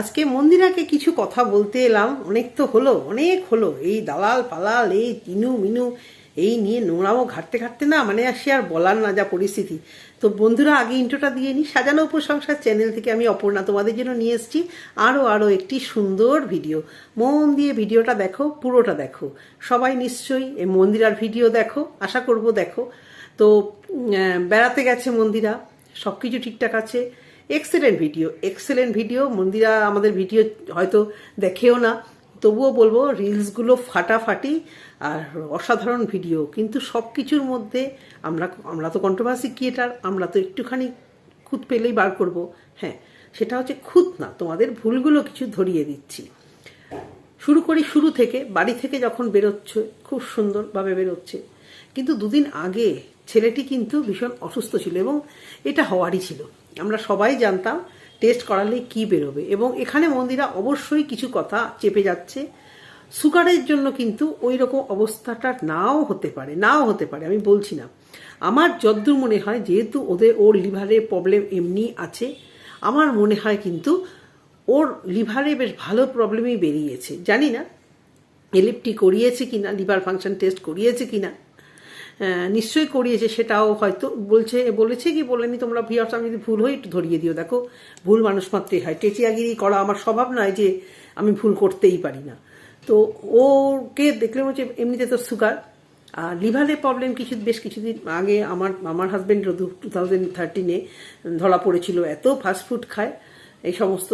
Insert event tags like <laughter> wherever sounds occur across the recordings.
আজকে মন্দিরাকে কিছু কথা বলতে এলাম। অনেক তো হলো, অনেক হলো। এই দালাল পালাল, এই তিনু মিনু, এই নিয়ে নোংরামো ঘাটতে ঘাটতে না মানে আসি আর বলার না যা পরিস্থিতি। তো বন্ধুরা, আগে ইন্ট্রোটা দিয়ে নিই সাজানো উপসংসার চ্যানেল থেকে আমি অপর্ণা তোমাদের জন্য নিয়ে এসেছি। আরও আরও একটি সুন্দর ভিডিও মন দিয়ে ভিডিওটা দেখো, পুরোটা দেখো। সবাই নিশ্চয়ই এই মন্দিরার ভিডিও দেখো, আশা করব দেখো। তো বেড়াতে গেছে মন্দিরা। সব কিছু ঠিকঠাক আছে। Excellent video excellent video Mandira আমাদের ভিডিও হয়তো দেখেও না। তবুও বলব রিলসগুলো ফাটাফাটি আর অসাধারণ ভিডিও কিন্তু সব কিছুর মধ্যে আমরা আমরা তো কন্ট্রোভার্সি ক্রিয়েটার আমরা তো একটুখানি খুঁত পেলেই বার করব। হ্যাঁ সেটা হচ্ছে খুঁত না, তোমাদের ভুলগুলো কিছু ধরিয়ে দিচ্ছি। শুরু করি শুরু থেকে, বাড়ি থেকে যখন বেরোচ্ছে, খুব সুন্দরভাবে বেরোচ্ছে। কিন্তু দুদিন আগে ছেলেটি কিন্তু ভীষণ অসুস্থ ছিল এবং এটা হওয়ারই ছিল। আমরা সবাই জানতাম টেস্ট করালে কি বেরোবে। এবং এখানে মন্দিরা অবশ্যই কিছু কথা চেপে যাচ্ছে। সুগারের জন্য কিন্তু ওই রকম অবস্থাটা নাও হতে পারে, নাও হতে পারে, আমি বলছি না। আমার যদ্দূর মনে হয়, যেহেতু ওদের, ওর লিভারের প্রবলেম এমনি আছে, আমার মনে হয় কিন্তু ওর লিভারে বেশ ভালো প্রবলেমই বেরিয়েছে। জানি না এলিপটি করিয়েছে কিনা লিভার ফাংশন টেস্ট করিয়েছে কিনা। নিশ্চয়ই করিয়েছে, সেটাও হয়তো বলছে, বলেছে কি, বলেনি তোমরা ভিয়ার্স, আমি যদি ভুল হই একটু ধরিয়ে দিও। দেখো, ভুল মানুষ মাত্রই হয়। টেচিয়াগিরি করা আমার স্বভাব নয় যে আমি ভুল করতেই পারি না। তো ওকে দেখলে হচ্ছে এমনিতে তো সুগার। আর লিভারের প্রবলেম কিছু, বেশ কিছুদিন আগে আমার আমার হাজব্যান্ডেরও টু থাউজেন্ড থার্টিনে ধরা পড়েছিল, এত ফাস্টফুড খায়, এই সমস্ত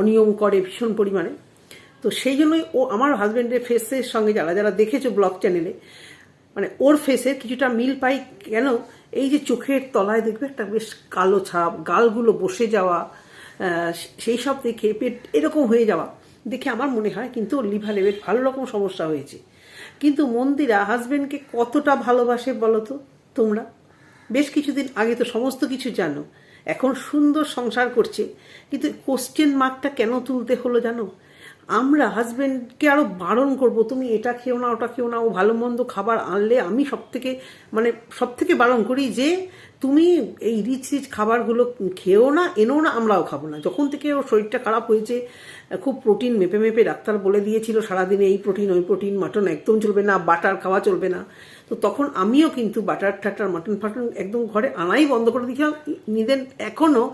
অনিয়ম করে ভীষণ পরিমাণে। তো সেই জন্যই ও, আমার হাজব্যান্ডের ফেসের সঙ্গে যারা যারা দেখেছ ব্লগ চ্যানেলে মানে ওর ফেসে কিছুটা মিল পাই কেন? এই যে চোখের তলায় দেখবে একটা বেশ কালো ছাপ, গালগুলো বসে যাওয়া সেই সব দেখে পেট এরকম হয়ে যাওয়া দেখে আমার মনে হয় কিন্তু ওর লিভারে বেশ ভালো রকম সমস্যা হয়েছে। কিন্তু মন্দিরা হাজব্যান্ডকে কতটা ভালোবাসে বলো তো তোমরা? বেশ কিছুদিন আগে তো সমস্ত কিছু জানো। এখন সুন্দর সংসার করছে। কিন্তু কোশ্চেন মার্কটা কেন তুলতে হলো জানো? আমরা হাজব্যান্ডকে আরও বারণ করব, তুমি এটা খেও না, ওটা খেও না, ও ভালো মন্দ খাবার আনলে আমি সব থেকে মানে সব থেকে বারণ করি যে, তুমি এই রিচ রিচ খাবারগুলো খেও না, এনেও না, আমরাও খাব না। যখন থেকে ওর শরীরটা খারাপ হয়েছে, খুব প্রোটিন মেপে মেপে ডাক্তার বলে দিয়েছিল, সারাদিনে এই প্রোটিন ওই প্রোটিন মাটন একদম চলবে না বাটার খাওয়া চলবে না। তো তখন আমিও কিন্তু বাটার ঠাটার মাটন ফাটন একদম ঘরে আনাই বন্ধ করে দিয়েছিলাম। নিজের এখনও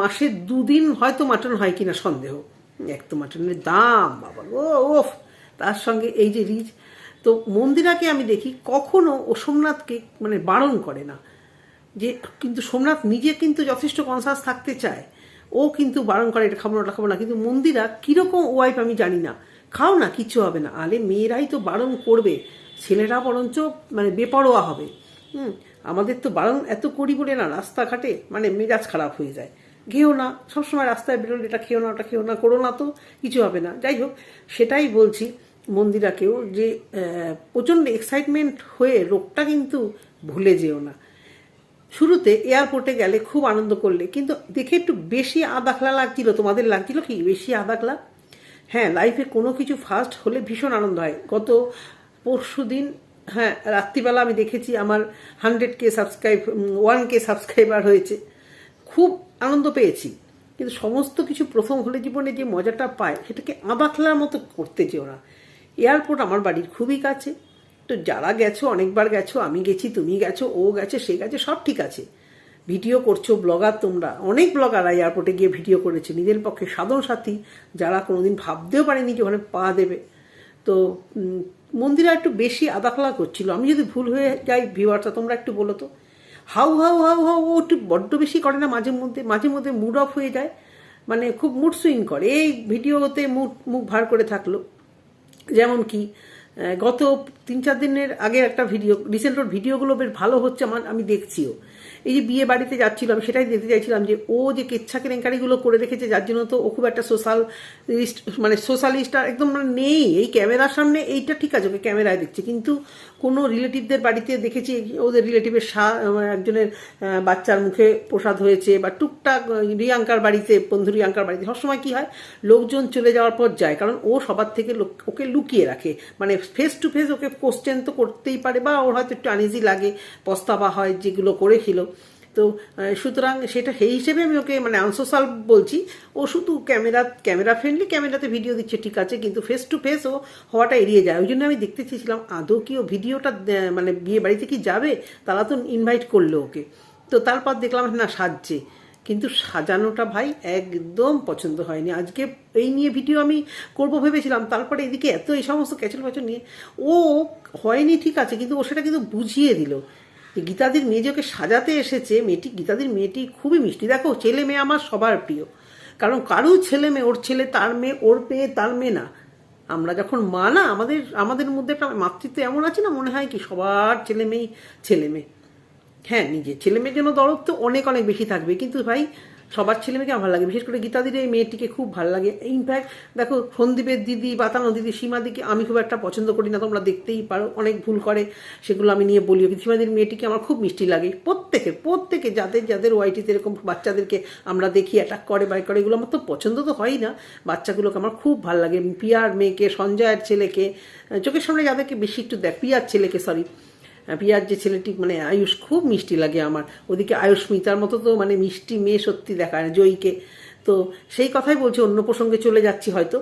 মাসে দুদিন হয়তো মাটন হয় কিনা সন্দেহ। এক তো মাটনের দাম, বাবা ও ওফ তার সঙ্গে এই যে রিচ, তো মন্দিরাকে আমি দেখি কখনো ও সোমনাথকে মানে বারণ করে না। যে কিন্তু সোমনাথ নিজে কিন্তু যথেষ্ট কনসাস থাকতে চায়। ও কিন্তু বারণ করে, এটা খাব না, ওটা খাব না। কিন্তু মন্দিরা কীরকম ওয়াইফ আমি জানি না। খাও না, কিচ্ছু হবে না। আলে মেয়েরাই তো বারণ করবে, ছেলেরা বরঞ্চ মানে বেপরোয়া হবে। হুম, আমাদের তো বারণ এত করি বলে না, রাস্তাঘাটে মানে মেজাজ খারাপ হয়ে যায়। ঘেও না, সবসময় রাস্তায় বেরোলে এটা খেও না, ওটা খেও না, করো না তো, কিছু হবে না। যাই হোক, সেটাই বলছি মন্দিরাকেও যে প্রচণ্ড এক্সাইটমেন্ট হয়ে রোগটা কিন্তু ভুলে যেও না। শুরুতে এয়ারপোর্টে গেলে খুব আনন্দ করলে, কিন্তু দেখে একটু বেশি আদাখলা লাগছিল, তোমাদের লাগছিল কি, বেশি আদাখলা হ্যাঁ লাইফে কোনো কিছু ফার্স্ট হলে ভীষণ আনন্দ হয়। গত পরশু দিন হ্যাঁ রাত্রিবেলা আমি দেখেছি আমার hundred K subscribe one K subscriber হয়েছে। খুব আনন্দ পেয়েছি। কিন্তু সমস্ত কিছু প্রথম হলে জীবনে যে মজাটা পায়, সেটাকে আবাখলার মতো করতে যেও না। এয়ারপোর্ট আমার বাড়ির খুবই কাছে। তো যারা গেছো, অনেকবার গেছো, আমি গেছি, তুমি গেছো, ও গেছে, সে গেছে, সব ঠিক আছে। ভিডিও করছ, ব্লগার তোমরা। অনেক ব্লগাররা এয়ারপোর্টে গিয়ে ভিডিও করেছে। নিজের পক্ষে সাধন সাথী, যারা কোনোদিন ভাবতেও পারেনি যে ওখানে পা দেবে। তো মন্দিরা একটু বেশি আদাখলা করছিল। আমি যদি ভুল হয়ে যাই ভিউয়ারটা তোমরা একটু বলো তো। হাউ হাউ হাউ হাউ, ও একটু বড্ড বেশি করে না, মাঝে মধ্যে মাঝে মধ্যে মুড অফ হয়ে যায়। মানে খুব মুড সুইং করে। এই ভিডিওতে মুখ মুখ ভার করে থাকল। যেমন কি গত তিন, চার দিনের আগে একটা ভিডিও রিসেন্ট ওর ভিডিওগুলো বেশ ভালো হচ্ছে আমার, আমি দেখছিও। এই যে বিয়ে বাড়িতে যাচ্ছিল, আমি সেটাই দেখতে চাইছিলাম যে, ও যে কেচ্ছা কেলেঙ্কারিগুলো করে রেখেছে, যার জন্য তো ও খুব একটা সোশ্যাল মানে সোশ্যালিস্ট আর একদম মানে নেই। এই ক্যামেরার সামনে এইটা ঠিক আছে, ওকে ক্যামেরায় দেখছে। কিন্তু কোনো রিলেটিভদের বাড়িতে দেখেছি, ওদের রিলেটিভের একজনের বাচ্চার মুখে প্রসাদ হয়েছে বা টুকটাক রিয়াঙ্কার বাড়িতে, বন্ধু রিয়াঙ্কার বাড়িতে। সবসময় কী হয়, লোকজন চলে যাওয়ার পর যায়, কারণ ও সবার থেকে ওকে লুকিয়ে রাখে। মানে ফেস টু ফেস ওকে কোশ্চেন তো করতেই পারে বা ওর হয়তো একটু আনইজি লাগে, পস্তাবা হয়, যেগুলো করেছিল। তো সুতরাং সেটা সেই হিসেবে আমি ওকে মানে আনসোশাল বলছি। ও শুধু ক্যামেরা ক্যামেরা ফ্রেন্ডলি ক্যামেরাতে ভিডিও দিচ্ছে, ঠিক আছে, কিন্তু ফেস টু ফেস ও হওয়াটা এড়িয়ে যায়। ওই জন্য আমি দেখতে চেয়েছিলাম, আদৌ কি ও ভিডিওটা মানে বিয়ে বাড়িতে কি যাবে? তারা তো ইনভাইট করল ওকে। তো তারপর দেখলাম, না, সাজছে। কিন্তু সাজানোটা ভাই একদম পছন্দ হয়নি। আজকে এই নিয়ে ভিডিও আমি করব ভেবেছিলাম। তারপরে এদিকে এত এই সমস্ত ক্যাচল প্যাচল নিয়ে ও হয়নি, ঠিক আছে, কিন্তু ও সেটা কিন্তু বুঝিয়ে দিল। গীতাদির মেয়ে যে সাজাতে এসেছে, মেয়েটি, গীতাদির মেয়েটি খুবই মিষ্টি। দেখো, ছেলে মেয়ে আমার সবার প্রিয়। কারণ কারও ছেলে মেয়ে, ওর ছেলে, তার মেয়ে, ওর মেয়ে, তার মেয়ে না। আমরা যখন মা না, আমাদের আমাদের মধ্যে একটা মাতৃত্ব এমন আছে না, মনে হয় কি সবার ছেলে মেয়েই ছেলে মেয়ে। হ্যাঁ নিজের ছেলে মেয়ের জন্য দরদ তো অনেক অনেক বেশি থাকবে। কিন্তু ভাই সবার ছেলে মেয়েকে আমার ভালো লাগে, বিশেষ করে গীতাদির এই মেয়েটিকে খুব ভালো লাগে। ইনফ্যাক্ট দেখো, সন্দীপের দিদি বাতানো দিদি সীমাদিকে আমি খুব একটা পছন্দ করি না, তোমরা দেখতেই পারো, অনেক ভুল করে সেগুলো আমি নিয়ে বলিও, কিন্তু সীমাদির মেয়েটিকে আমার খুব মিষ্টি লাগে। প্রত্যেকে প্রত্যেকে, যাদের যাদের ওয়াইটিতে এরকম বাচ্চাদেরকে আমরা দেখি অ্যাটাক করে বাই করে, এগুলো আমার তো পছন্দ তো হয় না। বাচ্চাগুলোকে আমার খুব ভালো লাগে। পিয়ার মেয়েকে, সঞ্জয়ের ছেলেকে, চোখের সামনে যাদেরকে বেশি একটু দেখ, পিয়ার ছেলেকে সরি পিয়ার যে ছেলেটি মানে আয়ুষ খুব মিষ্টি লাগে আমার। ওদিকে আয়ুষ মিতার মতো তো মানে মিষ্টি মেয়ে সত্যি দেখায় না জয়ীকে। তো সেই কথাই বলছি, অন্য প্রসঙ্গে চলে যাচ্ছি হয়তো।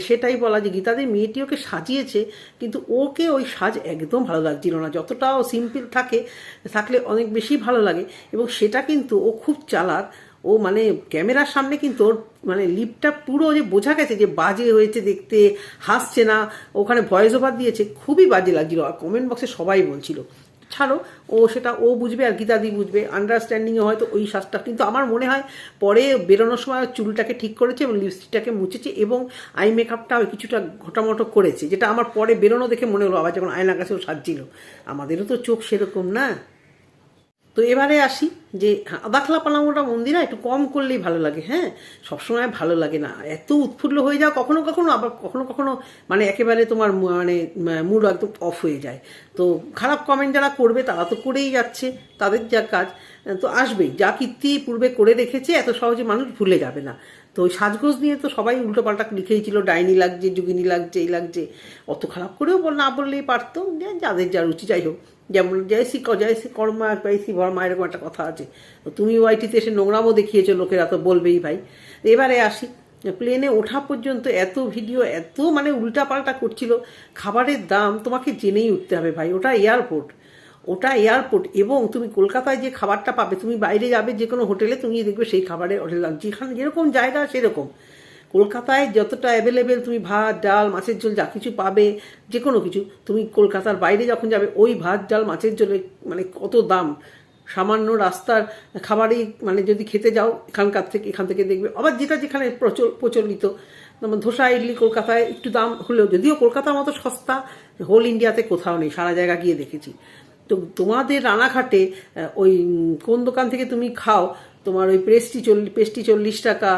সেটাই বলা যে গীতাদের মেয়েটি ওকে সাজিয়েছে, কিন্তু ওকে ওই সাজ একদম ভালো লাগছিল না। যতটাও সিম্পল থাকে, থাকলে অনেক বেশি ভালো লাগে। এবং সেটা কিন্তু ও খুব চালাক ও মানে ক্যামেরার সামনে কিন্তু ওর মানে লিপটা পুরো যে বোঝা গেছে যে বাজে হয়েছে দেখতে, হাসছে না, ওখানে ভয়েস ওভার দিয়েছে, খুবই বাজে লাগছিল আর কমেন্ট বক্সে সবাই বলছিল। ছাড়ো, ও সেটা, ও বুঝবে আর গীতাদি বুঝবে। আন্ডারস্ট্যান্ডিংয়ে হয়তো ওই শ্বাসটা কিন্তু আমার মনে হয় পরে বেরোনোর সময় চুলটাকে ঠিক করেছে এবং লিপস্টিকটাকে মুছেছে এবং আই মেকআপটা কিছুটা ঘটামটো করেছে, যেটা আমার পরে বেরোনো দেখে মনে হলো, আবার যখন আয়না কাছেও সাজছিল। আমাদেরও তো চোখ সেরকম না। তো এবারে আসি যে আদাখলা পালামোটা মন্দিরা একটু কম করলেই ভালো লাগে হ্যাঁ? সবসময় ভালো লাগে না। এত উৎফুল্ল হয়ে যাও, কখনো কখনো আবার কখনো কখনো মানে একেবারে তোমার মানে মুড একদম অফ হয়ে যায়। তো খারাপ কমেন্ট যারা করবে তারা তো করেই যাচ্ছে, তাদের যা কাজ। তো আসবেই, যা কীর্তি পূর্বে করে রেখেছে, এত সহজে মানুষ ভুলে যাবে না। তো ওই সাজগোজ নিয়ে তো সবাই উল্টোপাল্টা লিখেই ছিল ডাইনি লাগছে যুগিনী লাগছে, এই লাগছে। অত খারাপ করেও বল না বললেই পারতো, যে যাদের যা রুচি, যাই হোক। যেমন জয়সী জয়সী কর্মা জয়সী ভর্মা এরকম একটা কথা আছে। তো তুমি ওয়াইটিতে এসে নোংরামও দেখিয়েছো, লোকেরা তো বলবেই ভাই। এবারে আসি। প্লেনে ওঠা পর্যন্ত এত ভিডিও, এত মানে উল্টাপাল্টা করছিল। খাবারের দাম তোমাকে জেনেই উঠতে হবে ভাই, ওটা এয়ারপোর্ট ওটা এয়ারপোর্ট এবং তুমি কলকাতায় যে খাবারটা পাবে, তুমি বাইরে যাবে যে কোনো হোটেলে তুমি দেখবে সেই খাবারের হোটেল যেখানে যেরকম জায়গা, সেরকম। কলকাতায় যতটা অ্যাভেলেবেল তুমি ভাত, ডাল, মাছের ঝোল যা কিছু পাবে, যে কোনো কিছু, তুমি কলকাতার বাইরে যখন যাবে, ওই ভাত, ডাল, মাছের ঝোলে মানে কত দাম? সামান্য রাস্তার খাবারই মানে যদি খেতে যাও, এখানকার থেকে, এখান থেকে দেখবে। আবার যেটা যেখানে প্রচল, প্রচলিত, যেমন ধোসা, ইডলি কলকাতায় একটু দাম হলেও, যদিও কলকাতার মতো সস্তা হোল ইন্ডিয়াতে কোথাও নেই, সারা জায়গা গিয়ে দেখেছি। তো তোমাদের রানাঘাটে ওই কোন দোকান থেকে তুমি খাও, তোমার ওই পেস্টি চল্লিশ পেস্টি চল্লিশ টাকা,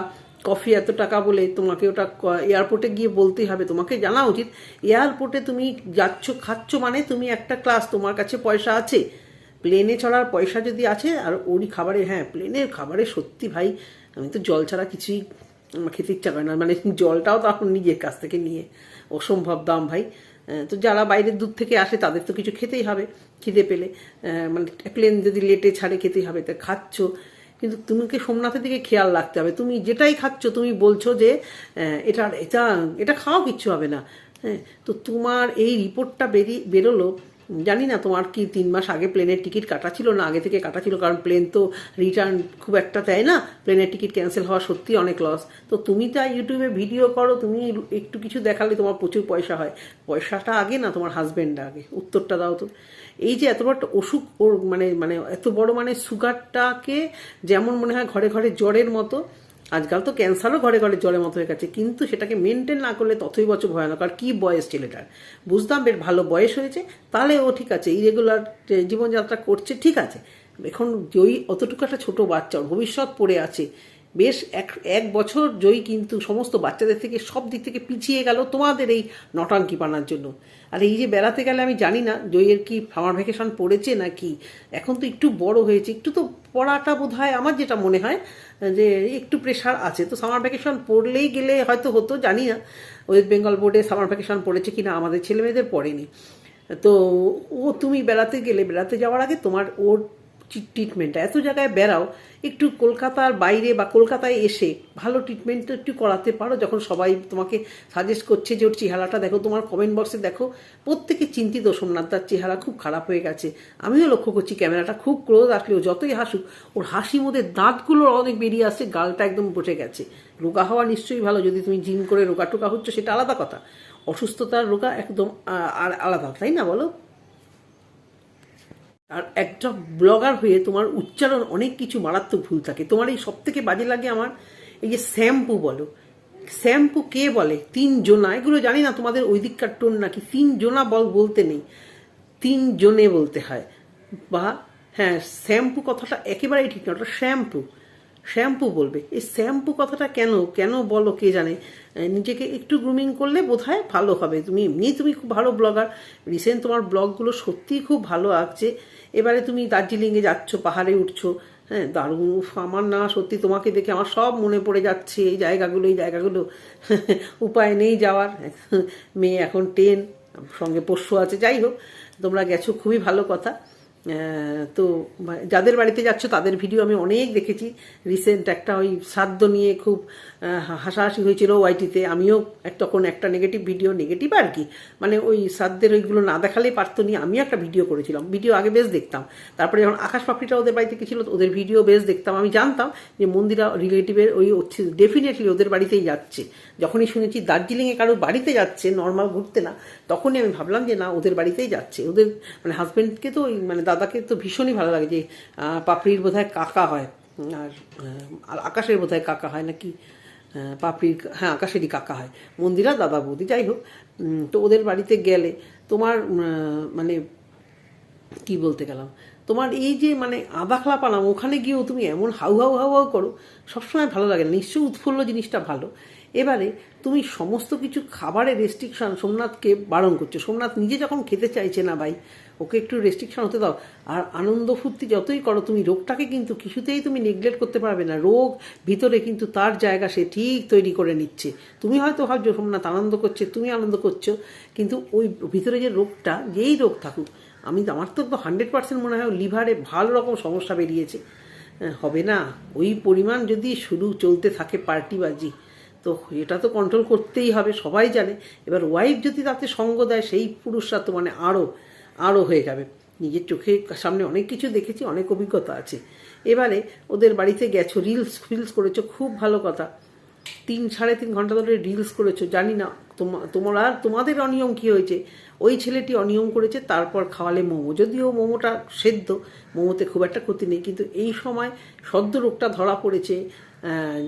কফি এত টাকা বলে তোমাকে ওটা এয়ারপোর্টে গিয়ে বলতেই হবে। তোমাকে জানা উচিত, এয়ারপোর্টে তুমি যাচ্ছ, খাচ্ছ মানে তুমি একটা ক্লাস, তোমার কাছে পয়সা আছে। প্লেনে চড়ার পয়সা যদি আছে, আর ওরই খাবারে হ্যাঁ প্লেনের খাবারে সত্যি ভাই, আমি তো জল ছাড়া কিছুই খেতে ইচ্ছা করে না। মানে জলটাও তখন নিজের কাছ থেকে নিয়ে, অসম্ভব দাম ভাই। তো যারা বাইরের দূর থেকে আসে, তাদের তো কিছু খেতেই হবে, খিদে পেলে। মানে প্লেন যদি লেটে ছাড়ে, খেতেই হবে, তা খাচ্ছ। কিন্তু তোমাকে সোমনাথের দিকে খেয়াল রাখতে হবে। তুমি যেটাই খাচ্ছ, তুমি বলছো যে এটা এটা এটা খাওয়া কিচ্ছু হবে না। হ্যাঁ তো তোমার এই রিপোর্টটা বেরিয়ে, বেরোলো জানি না তোমার কি তিন মাস আগে প্লেনের টিকিট কাটা ছিল না? আগে থেকে কাটা ছিল, কারণ প্লেন তো রিটার্ন খুব একটা দেয় না। প্লেনের টিকিট ক্যান্সেল হওয়া সত্যি অনেক লস তো তুমি তো ইউটিউবে ভিডিও করো, তুমি একটু কিছু দেখালে তোমার প্রচুর পয়সা হয়। পয়সাটা আগে না তোমার হাজবেন্ড আগে, উত্তরটা দাও তো। এই যে এত বড় একটা অসুখ ওর মানে মানে এত বড় মানে সুগারটাকে যেমন মনে হয় ঘরে ঘরে জ্বরের মতো আজকাল তো ক্যান্সারও ঘরে ঘরে জলের মতো হয়ে গেছে, কিন্তু সেটাকে মেনটেন না করলে ততই বছর ভয়ানক। আর কী বয়স ছেলেটার? বুঝতাম বেশ ভালো বয়স হয়েছে, তাহলে ও ঠিক আছে ইরেগুলার জীবনযাত্রা করছে, ঠিক আছে। এখন ওই অতটুকু একটা ছোটো বাচ্চা ভবিষ্যৎ পড়ে আছে বেশ এক এক বছর জয়ী কিন্তু সমস্ত বাচ্চাদের থেকে সব দিক থেকে পিছিয়ে গেল তোমাদের এই নটাঙ্কি পানার জন্য। আর এই যে বেড়াতে গেলে আমি জানি না, জয়ের কি সামার ভ্যাকেশন পড়েছে না কি এখন তো একটু বড় হয়েছে, একটু তো পড়াটা বোধ হয় আমার যেটা মনে হয়, যে একটু প্রেশার আছে। তো সামার ভ্যাকেশন পড়লেই গেলে হয়তো হতো, জানি না। ওয়েস্ট বেঙ্গল বোর্ডে সামার ভ্যাকেশন পড়েছে কিনা আমাদের ছেলে মেয়েদের পড়েনি। তো ও, তুমি বেড়াতে গেলে, বেড়াতে যাওয়ার আগে তোমার ওর ট্রিটমেন্ট এত জায়গায় বেড়াও, একটু কলকাতার বাইরে বা কলকাতায় এসে ভালো ট্রিটমেন্ট একটু করাতে পারো, যখন সবাই তোমাকে সাজেস্ট করছে যে ওর চেহারাটা দেখো, তোমার কমেন্ট বক্সে দেখো, প্রত্যেকে চিন্তিত সোমনাথ, তার চেহারা খুব খারাপ হয়ে গেছে। আমিও লক্ষ্য করছি ক্যামেরাটা খুব ক্লোজ আসলেও যতই হাসুক, ওর হাসি মধ্যে দাঁতগুলো অনেক বেরিয়ে আসছে, গালটা একদম বসে গেছে। রোগা হওয়া নিশ্চয়ই ভালো, যদি তুমি জিম করে রোগা টোকা হচ্ছে, সেটা আলাদা কথা। অসুস্থতার রোগা একদম আর আলাদা, তাই না বলো? আর একটা ব্লগার হয়ে তোমার উচ্চারণ অনেক কিছু মারাত্মক ভুল থাকে। তোমার এই সব থেকে বাজে লাগে আমার এই যে শ্যাম্পু বলো। শ্যাম্পু কে বলে? তিন জোনা এগুলো জানি না তোমাদের ওই দিককার টোন নাকি। তিন জোনা বল বলতে নেই। তিন জনে বলতে হয়। বা হ্যাঁ শ্যাম্পু কথাটা একেবারেই ঠিক না, ওটা শ্যাম্পু। শ্যাম্পু বলবে। এই শ্যাম্পু কথাটা কেন কেন বলো কে জানে? নিজেকে একটু গ্রুমিং করলে বোধহয় ভালো হবে। তুমি এমনি তুমি খুব ভালো ব্লগার রিসেন্ট তোমার ব্লগগুলো সত্যিই খুব ভালো আসছে এবারে তুমি দার্জিলিংয়ে যাচ্ছ, পাহাড়ে উঠছো। হ্যাঁ দারুণ আমার না, সত্যি তোমাকে দেখে আমার সব মনে পড়ে যাচ্ছে, এই জায়গাগুলো এই জায়গাগুলো। <laughs> উপায় নেই যাওয়ার। মেয়ে এখন টেন সঙ্গে পোষ্য আছে, যাই হোক, তোমরা গেছো, খুবই ভালো কথা। তো যাদের বাড়িতে যাচ্ছ, তাদের ভিডিও আমি অনেক দেখেছি। রিসেন্ট একটা ওই শ্রাদ্ধ নিয়ে খুব হাসাহাসি হয়েছিল ওয়াইটিতে। আমিও তখন একটা নেগেটিভ ভিডিও নেগেটিভ আর কি। মানে ওই শ্রাদ্ধের ওইগুলো না দেখালেই পারতো নিয়ে আমিও একটা ভিডিও করেছিলাম। ভিডিও আগে বেশ দেখতাম। তারপরে যখন আকাশ পাপড়িটা ওদের বাড়িতে গেছিল ওদের ভিডিও বেশ দেখতাম। আমি জানতাম যে মন্দিরা রিলেটিভের ওই ডেফিনেটলি ওদের বাড়িতেই যাচ্ছে। যখনই শুনেছি দার্জিলিংয়ে কারও বাড়িতে যাচ্ছে নর্মাল ঘুরতে না, তখনই আমি ভাবলাম যে না, ওদের বাড়িতেই যাচ্ছে। ওদের মানে হাজব্যান্ডকে তো মানে দাদাকে তো ভীষণই ভালো লাগে যে পাপড়ির বোধহয় কাকা হয়। আর আর আকাশের বোধহয় কাকা হয় নাকি? পাপড়ির হ্যাঁ আকাশেরই কাকা হয়। মন্দিরা, দাদা, বৌদি, যাই হোক। তো ওদের বাড়িতে গেলে তোমার মানে কি বলতে গেলাম? তোমার এই যে মানে আদাখলা পালাম ওখানে গিয়েও তুমি এমন হাউ হাউ হাউ হাউ করো, সবসময় ভালো লাগে না। নিশ্চয়ই উৎফুল্ল জিনিসটা ভালো। এবারে তুমি সমস্ত কিছু খাবারের রেস্ট্রিকশন সোমনাথকে বারণ করছ। সোমনাথ নিজে যখন খেতে চাইছে না ভাই ওকে একটু রেস্ট্রিকশন হতে দাও। আর আনন্দ ফুর্তি যতই করো তুমি রোগটাকে কিন্তু কিছুতেই তুমি নেগলেক্ট করতে পারবে না। রোগ ভিতরে কিন্তু তার জায়গা সে ঠিক তৈরি করে নিচ্ছে। তুমি হয়তো ভাবছ সোমনাথ আনন্দ করছে তুমি আনন্দ করছ কিন্তু ওই ভিতরে যে রোগটা যেই রোগ থাকুক আমি আমার তো একদম হান্ড্রেড পার্সেন্ট মনে হয় লিভারে ভালো রকম সমস্যা বেরিয়েছে। হ্যাঁ, হবে না। ওই পরিমাণ যদি শুরু চলতে থাকে পার্টিবাজি তো এটা তো কন্ট্রোল করতেই হবে, সবাই জানে। এবার ওয়াইফ যদি তাতে সঙ্গ দেয়, সেই পুরুষরা তো মানে আরও আরও হয়ে যাবে। নিজের চোখের সামনে অনেক কিছু দেখেছি, অনেক অভিজ্ঞতা আছে। এবারে ওদের বাড়িতে গেছো রিলস ফিলস করেছ, খুব ভালো কথা। তিন, সাড়ে তিন ঘণ্টা ধরে রিলস করেছ, জানি না, তোমা- তোমরা তোমাদের অনিয়ম কি হয়েছে? ওই ছেলেটি অনিয়ম করেছে, তারপর খাওয়ালে মোমো। যদিও মোমোটা সেদ্ধ, মোমোতে খুব একটা ক্ষতি নেই, কিন্তু এই সময় সদ্য রোগটা ধরা পড়েছে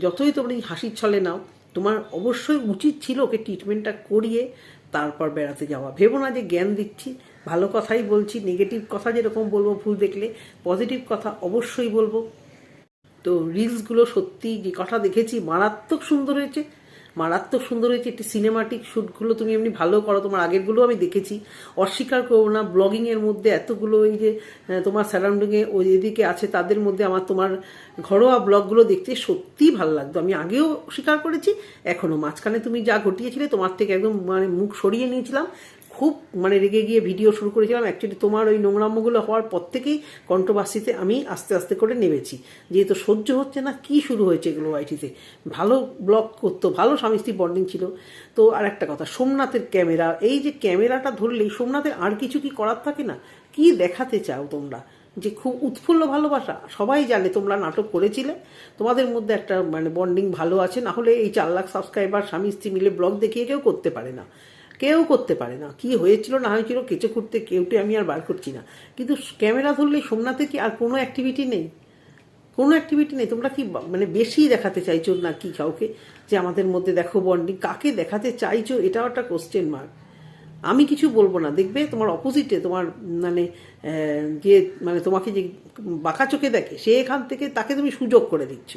যতই তোমরা হাসির ছলে নাও তোমার অবশ্যই উচিত ছিল ওকে ট্রিটমেন্টটা করিয়ে তারপর বেড়াতে যাওয়া। ভেবো না যে জ্ঞান দিচ্ছি, ভালো কথাই বলছি নেগেটিভ কথা যেরকম বলব, ভুল দেখলে পজিটিভ কথা অবশ্যই বলব। তো রিলসগুলো সত্যি যে কথা দেখেছি মারাত্মক সুন্দর হয়েছে। মারাত্মক সুন্দর হয়েছে, একটি সিনেমাটিক শ্যুটগুলো তুমি এমনি ভালো করো, তোমার আগেরগুলো আমি দেখেছি। অস্বীকার করব না ব্লগিংয়ের মধ্যে এতগুলো এই যে তোমার সারাউন্ডিংয়ে ওই এদিকে আছে, তাদের মধ্যে আমার তোমার ঘরোয়া ব্লগগুলো দেখতে সত্যিই ভালো লাগতো। আমি আগেও স্বীকার করেছি এখনও মাঝখানে তুমি যা ঘটিয়েছিলে, তোমার থেকে একদম মানে মুখ সরিয়ে নিয়েছিলাম। খুব মানে রেগে গিয়ে ভিডিও শুরু করেছিলাম। অ্যাকচুয়ালি তোমার ওই নোংরামোগুলো হওয়ার পর থেকেই কন্ট্রোভার্সিতে আমি আস্তে আস্তে করে নেমেছি। যেহেতু সহ্য হচ্ছে না, কি শুরু হয়েছে এগুলো আইটিতে? ভালো ব্লগ করতো, ভালো স্বামী স্ত্রী বন্ডিং ছিল। তো আর একটা কথা, সোমনাথের ক্যামেরা, এই যে ক্যামেরাটা ধরলেই সোমনাথের আর কিছু কি করার থাকে না? কি দেখাতে চাও তোমরা? যে খুব উৎফুল্ল ভালোবাসা, সবাই জানে তোমরা নাটক করেছিলে, তোমাদের মধ্যে একটা মানে বন্ডিং ভালো আছে, না হলে এই চার লাখ সাবস্ক্রাইবার স্বামী স্ত্রী মিলে ব্লগ দেখিয়ে কেউ করতে পারে না। কেউ করতে পারে না। কি হয়েছিল, না হয়েছিল, কেঁচে খুঁড়তে, কেউটে আমি আর বার করছি না। কিন্তু ক্যামেরা ধরলে সোমনাথে কি আর কোনো অ্যাক্টিভিটি নেই? কোনো অ্যাক্টিভিটি নেই। তোমরা কি মানে বেশি দেখাতে চাইছো না কি কাউকে? যে আমাদের মধ্যে দেখো বন্ডিং কাকে দেখাতে চাইছো? এটাও একটা কোশ্চেন মার্ক আমি কিছু বলব না। দেখবে তোমার অপোজিটে তোমার মানে যে মানে তোমাকে যে বাঁকা চোখে দেখে, সে এখান থেকে তাকে তুমি সুযোগ করে দিচ্ছ।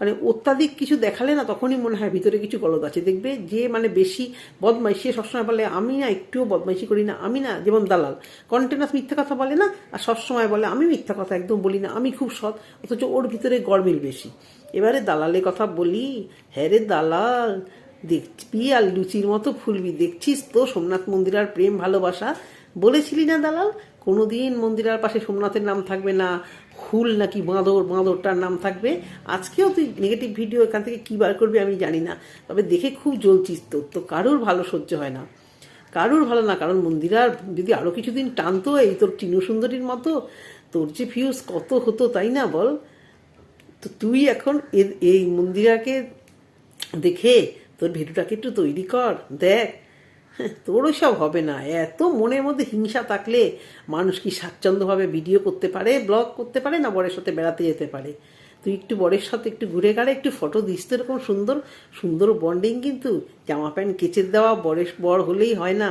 মানে অত্যাধিক কিছু দেখালে না তখনই মনে হয় ভিতরে কিছু গলদ আছে। দেখবে যে মানে বেশি বদমাইশি সে সবসময় বলে, আমি না একটুও বদমাইশি করি না, আমি না যেমন দালাল। কন্টেনাস মিথ্যা কথা বলে না, আর সবসময় বলে, আমি মিথ্যা কথা একদম বলি না, আমি খুব সৎ, অথচ ওর ভিতরে গরমিল বেশি। এবারে দালালের কথা বলি হ্যাঁ রে দালাল, দেখবি আর লুচির মতো ফুলবি, দেখছিস তো সোমনাথ মন্দির আর প্রেম ভালোবাসা? বলেছিলি না দালাল? কোনোদিন মন্দিরার পাশে সোমনাথের নাম থাকবে না হুল নাকি বাঁদর, বাঁদরটার নাম থাকবে। আজকেও তুই নেগেটিভ ভিডিও এখান থেকে কী বার করবি আমি জানি না। তবে দেখে খুব জ্বলছিস তোর তো কারোর ভালো সহ্য হয় না। কারোর ভালো না, কারণ মন্দিরার যদি আরও কিছুদিন টানতো এই তোর টিনু সুন্দরীর মতো, তোর যে ভিউজ কত হতো, তাই না বল? তো তুই এখন এই মন্দিরাকে দেখে তোর ভিডিওটাকে একটু তৈরি কর, দেখ। <laughs> হ্যাঁ, তোর সব হবে না। এত মনের মধ্যে হিংসা থাকলে মানুষ কি স্বাচ্ছন্দ্যভাবে ভিডিও করতে পারে ব্লগ করতে পারে না বরের সাথে বেড়াতে যেতে পারে? তুই একটু বরের সাথে একটু ঘুরে গাড়ে একটু ফটো দিস তো এরকম সুন্দর সুন্দর বন্ডিং কিন্তু জামা প্যান্ট কেচে দেওয়া বরের বর হলেই হয় না।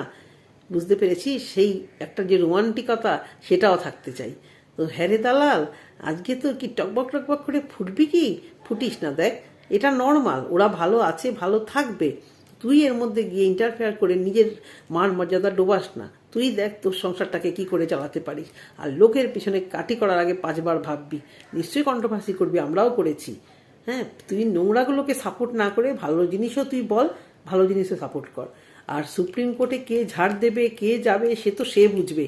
বুঝতে পেরেছিস? সেই একটা যে রোমান্টিকতা সেটাও থাকতে চাই। তো হ্যাঁ রে দালাল আজকে তো কি টকবক টকবক করে ফুটবি কি? ফুটিস না দেখ এটা নর্মাল ওরা ভালো আছে ভালো থাকবে। তুই এর মধ্যে গিয়ে ইন্টারফেয়ার করে নিজের মান মর্যাদা ডোবাস না। তুই দেখ তোর সংসারটাকে কি করে চালাতে পারিস। আর লোকের পিছনে কাটি করার আগে পাঁচবার ভাববি, নিশ্চয়ই কন্ট্রোভার্সি করবি, আমরাও করেছি। হ্যাঁ তুই নোংরাগুলোকে সাপোর্ট না করে ভালো জিনিসও তুই বল, ভালো জিনিসও সাপোর্ট কর। আর সুপ্রিম কোর্টে কে ঝাড় দেবে, কে যাবে, সে তো সে বুঝবে।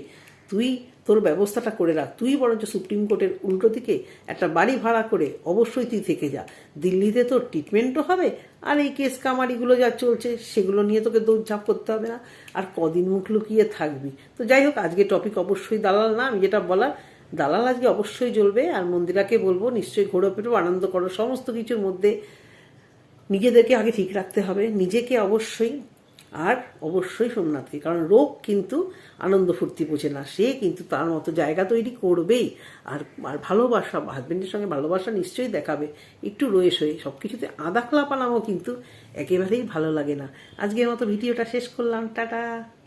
তুই তোর ব্যবস্থাটা করে রাখ। তুই বরঞ্চ সুপ্রিম কোর্টের উল্টো দিকে একটা বাড়ি ভাড়া করে অবশ্যই তুই থেকে যা। দিল্লিতে তোর ট্রিটমেন্টও হবে, আর এই কেস কামারিগুলো যা চলছে, সেগুলো নিয়ে তোকে দৌড়ঝাঁপ করতে হবে না। আর কদিন মুখ লুকিয়ে থাকবি। তো যাই হোক, আজকে টপিক অবশ্যই দালাল না, আমি যেটা বলার, দালাল আজকে অবশ্যই জ্বলবে, আর মন্দিরাকে বলব, নিশ্চয়ই ঘোরো পেটো, আনন্দ করো, সমস্ত কিছুর মধ্যে নিজেদেরকে আগে ঠিক রাখতে হবে। নিজেকে অবশ্যই আর অবশ্যই সোমনাথকে, কারণ রোগ কিন্তু আনন্দ ফুর্তি বোঝে না। সে কিন্তু তার মতো জায়গা তৈরি করবেই। আর আর ভালোবাসা হাজব্যান্ডের সঙ্গে ভালোবাসা নিশ্চয়ই দেখাবে। একটু রয়ে হয়ে সব কিছুতে আদা খোলা কিন্তু একেবারেই ভালো লাগে না। আজকের মতো ভিডিওটা শেষ করলাম। টাটা!